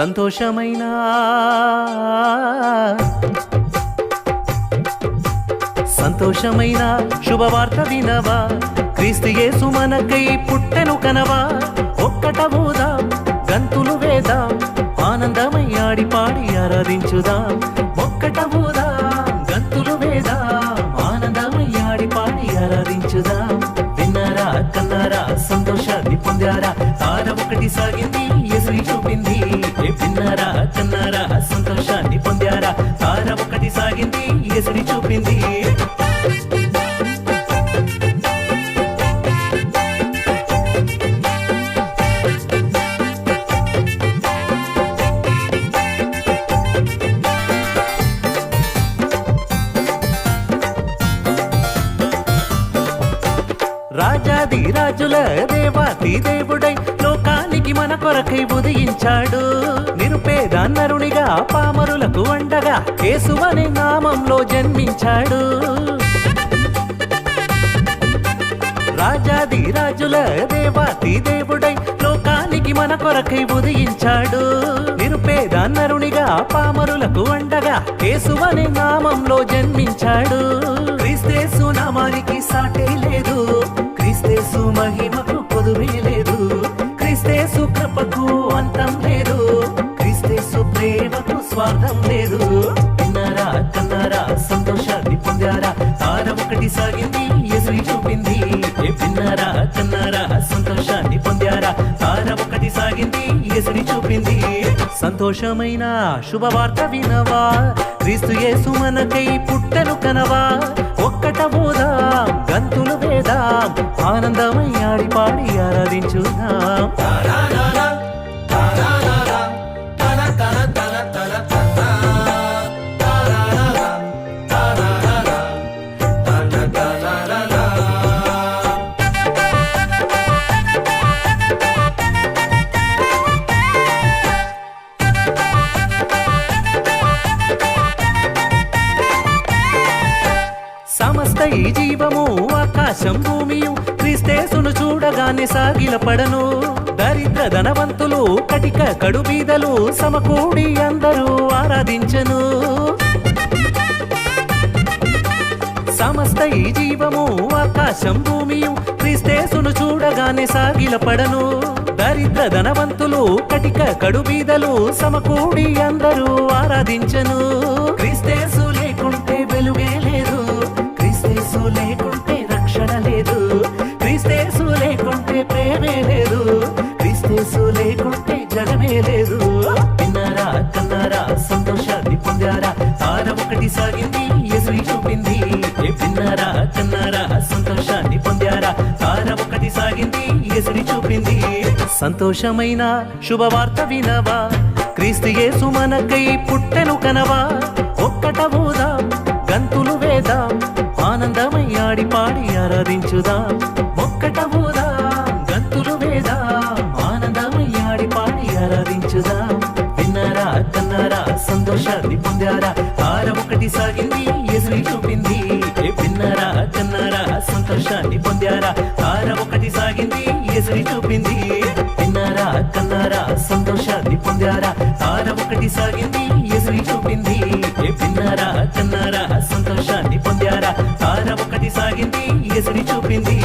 సంతోషమైన? సంతోషమైన? శుభవార్త వినవా? క్రీస్తుయేసు మనకై పుట్టెను కనవా? ఒక్కట ఒక్కటవుదాం గంతులు వేదాం ఆడి పాడి ఆరాధించుదాం. ఒక్కటవుదాం గంతులు వేదాం ఆడి పాడి ఆరాధించుదాం. విన్నారా కన్నారా సంతోషాన్ని పొందారా? తార ఒకటి సాగింది ఎసురి చూపింది. విన్నారా కన్నారా సంతోషాన్ని పొందారా? తార ఒకటి సాగింది ఎసురి చూపింది. రాజాది రాజుల దేవాతి దేవుడై లోకానికి మన కొరకై ఉదయించాడు. నరుడిగా నరునిగా పామరులకు వండగా యేసువని నామంలో జన్మించాడు. రాజాది రాజుల దేవాతి దేవుడై లోకానికి మన కొరకై ఉదయించాడు. నిరుపేద నరునిగా పామరులకు వండగా యేసువని నామంలో జన్మించాడు. క్రీస్తేసు నామానికి సాటే లేదు. క్రీస్తేసు మహిమకు పొదువే లేదు. క్రీస్తేసు కృపకు అంతం లేదు. ప్రేమకు స్వార్థం లేదు. విన్నారా కన్నారా సంతోషాన్ని పొందారా తార ఒకటి సాగింది ఎసురి చూపింది. విన్నారా కన్నారా సంతోషాన్ని పొందారా తార ఒకటి సాగింది ఎసురి చూపింది. సంతోషమైన శుభవార్త వినవా? క్రీస్తు యేసు మనకై పుట్టను కనవా? ఒక్కట ఒక్కటబోదాం గంతులు వేదాం. ఆనందమయ్యాడి పాడి ఆరాధించుదాం. ఈ జీవము ఆకాశం భూమియు క్రీస్తేసును చూడగానే సాగిలపడను. దరిద్ర ధనవంతులు కటిక కడుబీదలు సమకూడి అందరూ ఆరాధించను. సమస్త ఈ జీవము ఆకాశం భూమియు క్రీస్తేసును చూడగానే సాగిలపడను. దరిద్ర ధనవంతులు కటిక కడుబీదలు సమకూడి అందరూ ఆరాధించను. భయమే లేదు క్రిస్తేసు లేకుంటే జగమే లేదు విన్నారా కన్నారా సంతోషాన్ని పొందారా? తార ఒకటి సాగింది ఎసురి చూపింది. ఏ విన్నారా కన్నారా సంతోషాన్ని పొందారా? తార ఒకటి సాగింది ఎసుడి చూపింది. సంతోషమైన శుభవార్త వినవా? క్రీస్తు యేసు మనకై పుట్టెను కనవా? ఒక్కట ఒక్కటబోదాం గంతులు వేదాం ఆడి పాడి ఆరాధించుదాం. సాగింది ఎదురు చూపింది. విన్నారా కన్నారా సంతోషాన్ని పొందారా? తార ఒకటి సాగింది ఎదురు చూపింది. విన్నారా కన్నారా సంతోషాన్ని పొందారా? తార ఒకటి సాగింది ఎదురు చూపింది. ఏ విన్నారా కన్నారా సంతోషాన్ని పొందారా? తార ఒకటి సాగింది ఎదురు చూపింది.